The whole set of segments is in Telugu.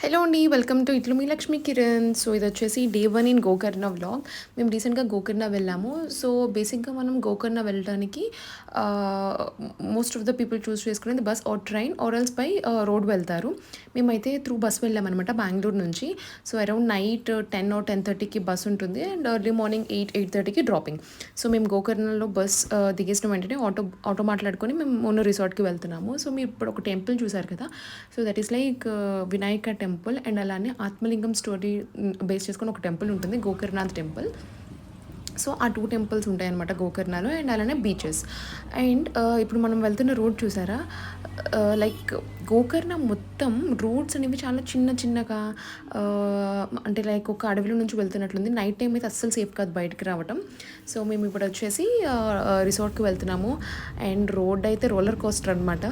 హలో అండి వెల్కమ్ టు ఇట్లు మీ లక్ష్మీ కిరణ్ సో ఇది వచ్చేసి day one in Gokarna vlog మేము రీసెంట్గా గోకర్ణ వెళ్ళాము. సో బేసిక్గా మనం గోకర్ణ వెళ్ళడానికి most of the people choose చేసుకునేది bus or train or else by road వెళ్తారు. మేమైతే త్రూ బస్ వెళ్ళామన్నమాట బెంగళూరు నుంచి. So around night ten or ten థర్టీకి బస్ ఉంటుంది and early morning eight eight థర్టీకి డ్రాపింగ్ సో మేము గోకర్ణలో బస్ దిగేసిన వెంటనే ఆటో ఆటో మాట్లాడుకొని మేము మొన్న రిసార్ట్కి వెళ్తున్నాము. సో మీరు ఇప్పుడు ఒక టెంపుల్ చూసారు కదా? So that is like Vinayaka temple temple and అలానే ఆత్మలింగం స్టోరీ బేస్ చేసుకుని ఒక టెంపుల్ ఉంటుంది గోకర్నాథ్ టెంపుల్. సో ఆ టూ టెంపుల్స్ ఉంటాయన్నమాట గోకర్ణలో అండ్ అలానే బీచెస్. అండ్ ఇప్పుడు మనం వెళ్తున్న రోడ్ చూసారా? లైక్ గోకర్ణ మొత్తం రోడ్స్ అనేవి చాలా చిన్న చిన్నగా అంటే లైక్ ఒక అడవిలో నుంచి వెళ్తున్నట్లుంది. నైట్ టైం అయితే అస్సలు సేఫ్ కాదు బయటకు రావటం. సో మేము ఇప్పుడు వచ్చేసి రిసార్ట్కి వెళ్తున్నాము. అండ్ రోడ్ అయితే రోలర్ కోస్టర్ అనమాట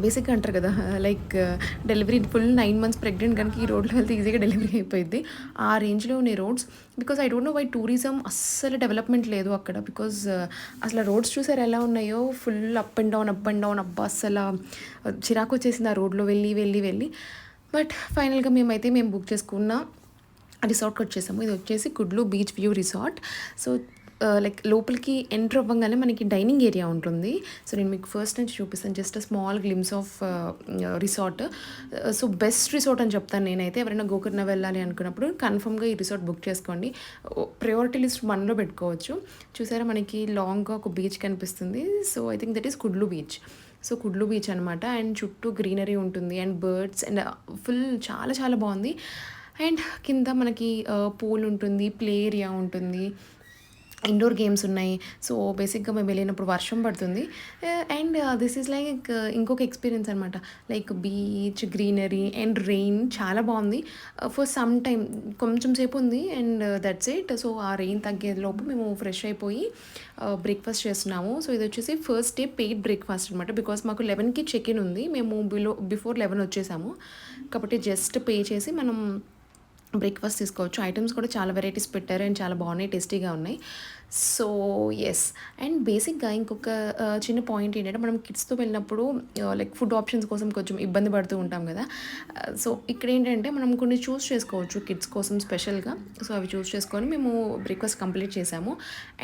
బేసిక్గా అంటారు కదా like delivery full nine months pregnant కనుక ఈ రోడ్లో వెళ్తే ఈజీగా డెలివరీ అయిపోయింది ఆ రేంజ్లో ఉన్నాయి roads because I don't know why tourism అస్సలు డెవలప్మెంట్ లేదు అక్కడ. బికాజ్ అసలు రోడ్స్ చూసారు ఎలా ఉన్నాయో? Full up and down up and down అబ్బా అసలు చిరాకు వచ్చేసింది ఆ రోడ్లో వెళ్ళి వెళ్ళి వెళ్ళి. బట్ ఫైనల్గా మేమైతే మేము బుక్ చేసుకున్న రిసార్ట్కి వచ్చేసాము. ఇది వచ్చేసి Kudle beach view resort so Uh, like లోపలికి ఎంటర్ అవ్వగానే మనకి డైనింగ్ ఏరియా ఉంటుంది. సో నేను మీకు ఫస్ట్ నుంచి చూపిస్తాను. Just small glimpse of uh, uh, resort. So best resort అని చెప్తాను నేనైతే. ఎవరైనా గోకర్ణ వెళ్ళాలి అనుకున్నప్పుడు కన్ఫర్మ్గా ఈ రిసార్ట్ బుక్ చేసుకోండి. ప్రయారిటీ లిస్ట్ వన్లో పెట్టుకోవచ్చు. చూసారా మనకి లాంగ్గా ఒక బీచ్ కనిపిస్తుంది. So I think that is Kudle beach so Kudle beach అనమాట అండ్ చుట్టూ గ్రీనరీ ఉంటుంది. అండ్ బర్డ్స్ అండ్ ఫుల్ చాలా చాలా బాగుంది. అండ్ కింద మనకి పూల్ ఉంటుంది. ప్లే ఏరియా ఉంటుంది. ఇండోర్ గేమ్స్ ఉన్నాయి. సో బేసిక్గా మేము వెళ్ళినప్పుడు వర్షం పడుతుంది. అండ్ దిస్ ఈజ్ లైక్ ఇంకొక ఎక్స్పీరియన్స్ అనమాట like beach greenery and rain చాలా బాగుంది. ఫర్ సమ్ టైమ్ కొంచెం సేపు ఉంది అండ్ దట్స్ ఇట్ సో ఆ రెయిన్ తగ్గేలోపు మేము ఫ్రెష్ అయిపోయి uh, బ్రేక్ఫాస్ట్ చేస్తున్నాము. సో ఇది వచ్చేసి ఫస్ట్ డే పెయిడ్ బ్రేక్ఫాస్ట్ అనమాట బికాస్ మాకు లెవెన్కి చెక్ ఇన్ ఉంది. మేము బిలో బిఫోర్ లెవెన్ వచ్చేసాము. కాబట్టి జస్ట్ పే చేసి మనం బ్రేక్ఫాస్ట్ తీసుకోవచ్చు. ఐటమ్స్ కూడా చాలా వెరైటీస్ పెట్టారు అండ్ చాలా బాగున్నాయి టేస్టీగా ఉన్నాయి. సో ఎస్ అండ్ బేసిక్గా ఇంకొక చిన్న పాయింట్ ఏంటంటే మనం కిడ్స్తో వెళ్ళినప్పుడు లైక్ ఫుడ్ ఆప్షన్స్ కోసం కొంచెం ఇబ్బంది పడుతూ ఉంటాం కదా. సో ఇక్కడ ఏంటంటే మనం కొన్ని చూస్ చేసుకోవచ్చు కిడ్స్ కోసం స్పెషల్గా సో అవి చూస్ చేసుకొని మేము బ్రేక్ఫాస్ట్ కంప్లీట్ చేసాము.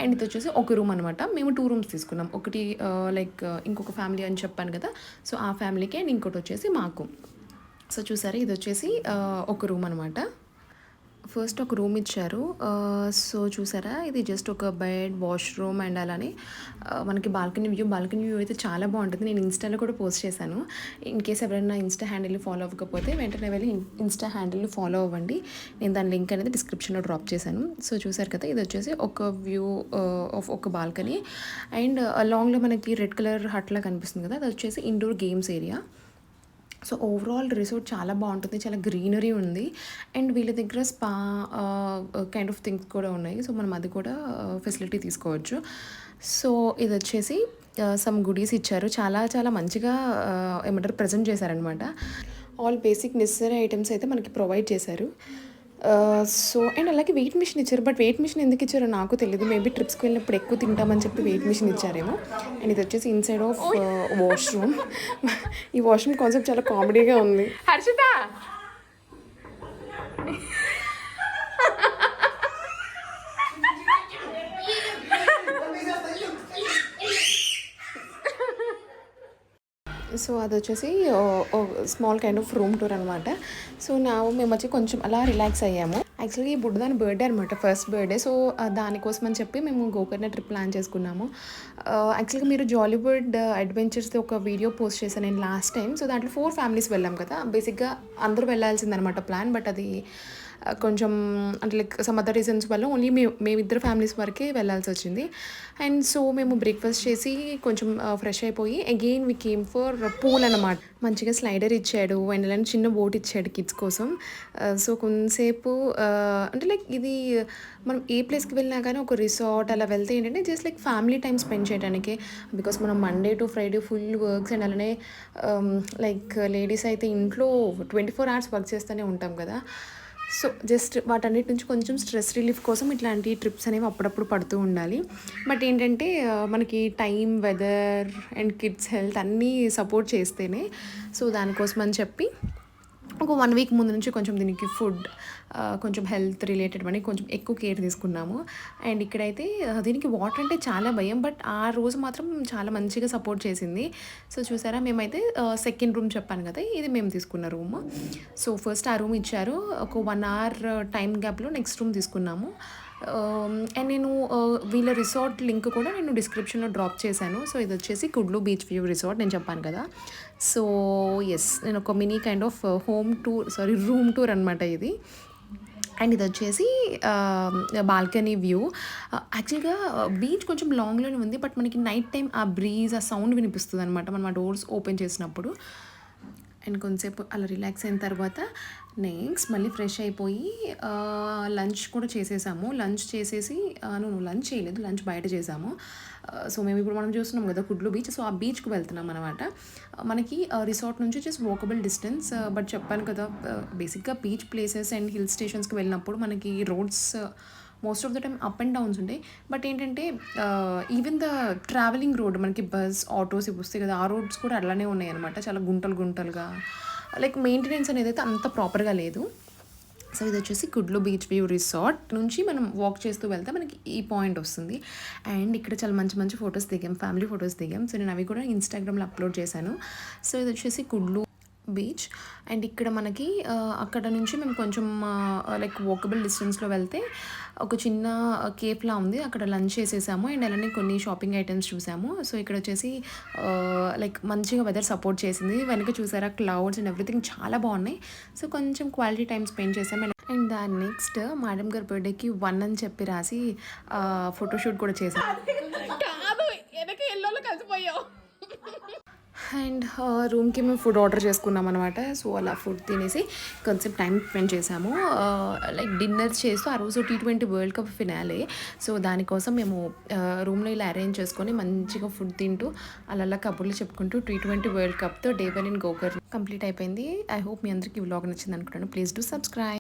అండ్ ఇది వచ్చేసి ఒక రూమ్ అనమాట మేము టూ రూమ్స్ తీసుకున్నాం. ఒకటి లైక్ ఇంకొక ఫ్యామిలీ అని చెప్పాను కదా. సో ఆ ఫ్యామిలీకి అండ్ ఇంకోటి వచ్చేసి మాకు. సో చూసారా? ఇది వచ్చేసి ఒక రూమ్ అనమాట ఫస్ట్ ఒక రూమ్ ఇచ్చారు. సో చూసారా? ఇది జస్ట్ ఒక బెడ్ వాష్రూమ్ అండ్ అలానే మనకి బాల్కనీ వ్యూ బాల్కనీ వ్యూ అయితే చాలా బాగుంటుంది. నేను ఇన్స్టాలో కూడా పోస్ట్ చేశాను. ఇన్ కేస్ ఎవరైనా ఇన్స్టా హ్యాండిల్ ఫాలో అవ్వకపోతే వెంటనే వెళ్ళి ఇన్స్టా హ్యాండిల్ ఫాలో అవ్వండి. నేను దాని లింక్ అనేది డిస్క్రిప్షన్లో డ్రాప్ చేశాను. సో చూసారు కదా ఇది వచ్చేసి ఒక వ్యూ ఆఫ్ ఒక బాల్కనీ. అండ్ లాంగ్లో మనకి రెడ్ కలర్ హట్లా కనిపిస్తుంది కదా అది వచ్చేసి indoor games area so overall resort చాలా బాగుంటుంది చాలా గ్రీనరీ ఉంది. అండ్ వీళ్ళ దగ్గర స్పా కైండ్ ఆఫ్ థింగ్స్ కూడా ఉన్నాయి. సో మనం అది కూడా uh, ఫెసిలిటీ తీసుకోవచ్చు. సో ఇది వచ్చేసి uh, సమ్ గుడీస్ ఇచ్చారు. చాలా చాలా మంచిగా uh, ఏమంటారు ప్రజెంట్ చేశారనమాట ఆల్ బేసిక్ నెసరీ ఐటమ్స్ అయితే మనకి ప్రొవైడ్ చేశారు. సో అండ్ అలాగే వెయిట్ మిషన్ ఇచ్చారు. బట్ వెయిట్ మిషన్ ఎందుకు ఇచ్చారో నాకు తెలియదు మేబీ ట్రిప్స్కి వెళ్ళినప్పుడు ఎక్కువ తింటామని చెప్పి వెయిట్ మిషన్ ఇచ్చారేమో. అండ్ ఇది వచ్చేసి ఇన్సైడ్ ఆఫ్ వాష్రూమ్ ఈ వాష్రూమ్ కాన్సెప్ట్ చాలా కామెడీగా ఉంది. హర్షిత! సో అది వచ్చేసి small kind of room tour అనమాట సో నా మేము వచ్చి కొంచెం అలా రిలాక్స్ అయ్యాము. యాక్చువల్గా ఈ బుడ్డదాని బర్త్డే అనమాట ఫస్ట్ బర్త్డే సో దానికోసం అని చెప్పి మేము గోకర్ణ ట్రిప్ ప్లాన్ చేసుకున్నాము. యాక్చువల్గా మీరు జాలీవుడ్ అడ్వెంచర్స్ది uh, ఒక వీడియో పోస్ట్ చేశాను నేను లాస్ట్ టైం సో దాంట్లో ఫోర్ ఫ్యామిలీస్ వెళ్ళాం కదా. బేసిక్గా అందరూ వెళ్ళాల్సిందనమాట ప్లాన్ బట్ అది కొంచెం అంటే లైక్ సమ్ అదర్ రీజన్స్ వల్ల ఓన్లీ మే మేమిద్దరు ఫ్యామిలీస్ వరకే వెళ్ళాల్సి వచ్చింది. అండ్ సో మేము బ్రేక్ఫాస్ట్ చేసి కొంచెం ఫ్రెష్ అయిపోయి again we came for pool అనమాట మంచిగా స్లైడర్ ఇచ్చాడు అండ్ అలానే చిన్న బోట్ ఇచ్చాడు కిడ్స్ కోసం. సో కొంతసేపు అంటే లైక్ ఇది మనం ఏ ప్లేస్కి వెళ్ళినా కానీ ఒక రిసార్ట్ అలా వెళ్తే ఏంటంటే just like family time spend చేయడానికి బికాస్ మనం Monday to Friday full works and అలానే um, లైక్ లేడీస్ అయితే ఇంట్లో ట్వంటీ ఫోర్ అవర్స్ వర్క్ చేస్తూనే ఉంటాం కదా. సో జస్ట్ వాటన్నిటి నుంచి కొంచెం స్ట్రెస్ రిలీఫ్ కోసం ఇట్లాంటి ట్రిప్స్ అనేవి అప్పుడప్పుడు పడుతూ ఉండాలి. బట్ ఏంటంటే మనకి time weather and kids health అన్నీ సపోర్ట్ చేస్తేనే సో దానికోసం అని చెప్పి ఒక వన్ వీక్ ముందు నుంచి కొంచెం దీనికి ఫుడ్ కొంచెం హెల్త్ రిలేటెడ్ అని కొంచెం ఎక్కువ కేర్ తీసుకున్నాము. అండ్ ఇక్కడైతే దీనికి వాటర్ అంటే చాలా భయం బట్ ఆ రోజు మాత్రం చాలా మంచిగా సపోర్ట్ చేసింది. సో చూసారా మేమైతే సెకండ్ రూమ్ చెప్పాను కదా ఇది మేము తీసుకున్న రూమ్ సో ఫస్ట్ ఆ రూమ్ ఇచ్చారు. ఒక వన్ అవర్ టైం గ్యాప్లో నెక్స్ట్ రూమ్ తీసుకున్నాము. Um, అండ్ నేను uh, వీళ్ళ రిసార్ట్ లింక్ కూడా నేను డిస్క్రిప్షన్లో డ్రాప్ చేశాను. సో ఇది వచ్చేసి కుడ్లు బీచ్ వ్యూ రిసార్ట్ నేను చెప్పాను కదా. సో ఎస్ నేను ఒక mini kind of home tour sorry room tour అనమాట ఇది. అండ్ ఇది వచ్చేసి బాల్కనీ వ్యూ యాక్చువల్గా బీచ్ కొంచెం లాంగ్లోనే ఉంది బట్ మనకి నైట్ టైం ఆ బ్రీజ్ ఆ సౌండ్ వినిపిస్తుంది అనమాట మనం ఆ డోర్స్ ఓపెన్ చేసినప్పుడు. అండ్ కొంతసేపు అలా రిలాక్స్ అయిన తర్వాత నెక్స్ట్ మళ్ళీ ఫ్రెష్ అయిపోయి లంచ్ కూడా చేసేసాము. లంచ్ చేసేసి నువ్వు లంచ్ చేయలేదు. లంచ్ బయట చేసాము. సో మేము ఇప్పుడు మనం చూస్తున్నాం కదా కుడ్లు బీచ్ సో ఆ బీచ్కి వెళ్తున్నాం అనమాట మనకి రిసార్ట్ నుంచి జస్ట్ వాకబుల్ డిస్టెన్స్ బట్ చెప్పాను కదా బేసిక్గా బీచ్ ప్లేసెస్ అండ్ హిల్ స్టేషన్స్కి వెళ్ళినప్పుడు మనకి roads most of the time up and downs ఉంటాయి బట్ ఏంటంటే ఈవెన్ ద ట్రావెలింగ్ రోడ్ మనకి బస్ ఆటోస్ ఇవి వస్తాయి కదా ఆ రోడ్స్ కూడా అలానే ఉన్నాయి అనమాట చాలా గుంటలు గుంటలుగా. లైక్ మెయింటెనెన్స్ అనేది అయితే అంత ప్రాపర్గా లేదు. సో ఇది వచ్చేసి గుడ్లో బీచ్ వ్యూ రిసార్ట్ నుంచి మనం వాక్ చేస్తూ వెళ్తే మనకి ఈ పాయింట్ వస్తుంది. అండ్ ఇక్కడ చాలా మంచి మంచి ఫొటోస్ దిగాం ఫ్యామిలీ ఫొటోస్ దిగాం. సో నేను అవి కూడా ఇన్స్టాగ్రామ్లో అప్లోడ్ చేశాను. సో ఇది వచ్చేసి గుడ్లో బీచ్ అండ్ ఇక్కడ మనకి అక్కడ నుంచి మేము కొంచెం లైక్ వాకబుల్ డిస్టెన్స్లో వెళ్తే ఒక చిన్న కేఫ్లా ఉంది. అక్కడ లంచ్ చేసేసాము. అండ్ అలానే కొన్ని షాపింగ్ ఐటమ్స్ చూసాము. సో ఇక్కడ వచ్చేసి లైక్ మంచిగా వెదర్ సపోర్ట్ చేసింది. వెనక చూసారా క్లౌడ్స్ అండ్ ఎవ్రీథింగ్ చాలా బాగున్నాయి. సో కొంచెం క్వాలిటీ టైం స్పెండ్ చేసాము. అండ్ అండ్ దాని నెక్స్ట్ మేడం గారి బర్త్డేకి వన్ అని చెప్పి రాసి ఫోటోషూట్ కూడా చేశాను కలిసిపోయావు. అండ్ రూమ్కి మేము ఫుడ్ ఆర్డర్ చేసుకున్నాం అనమాట సో అలా ఫుడ్ తినేసి కొంచెం టైం స్పెండ్ చేసాము లైక్ డిన్నర్ చేస్తూ ఆ రోజు T twenty world cup finale. So దానికోసం మేము రూమ్లో ఇలా అరేంజ్ చేసుకొని మంచిగా ఫుడ్ తింటూ అలా అలా కబుర్లు చెప్పుకుంటూ టీ ట్వంటీ వరల్డ్ కప్తో day one in Gokarna complete అయిపోయింది. ఐ హోప్ మీ అందరికీ వ్లాగ్ నచ్చింది అనుకుంటాను ప్లీజ్ డూ సబ్స్క్రైబ్.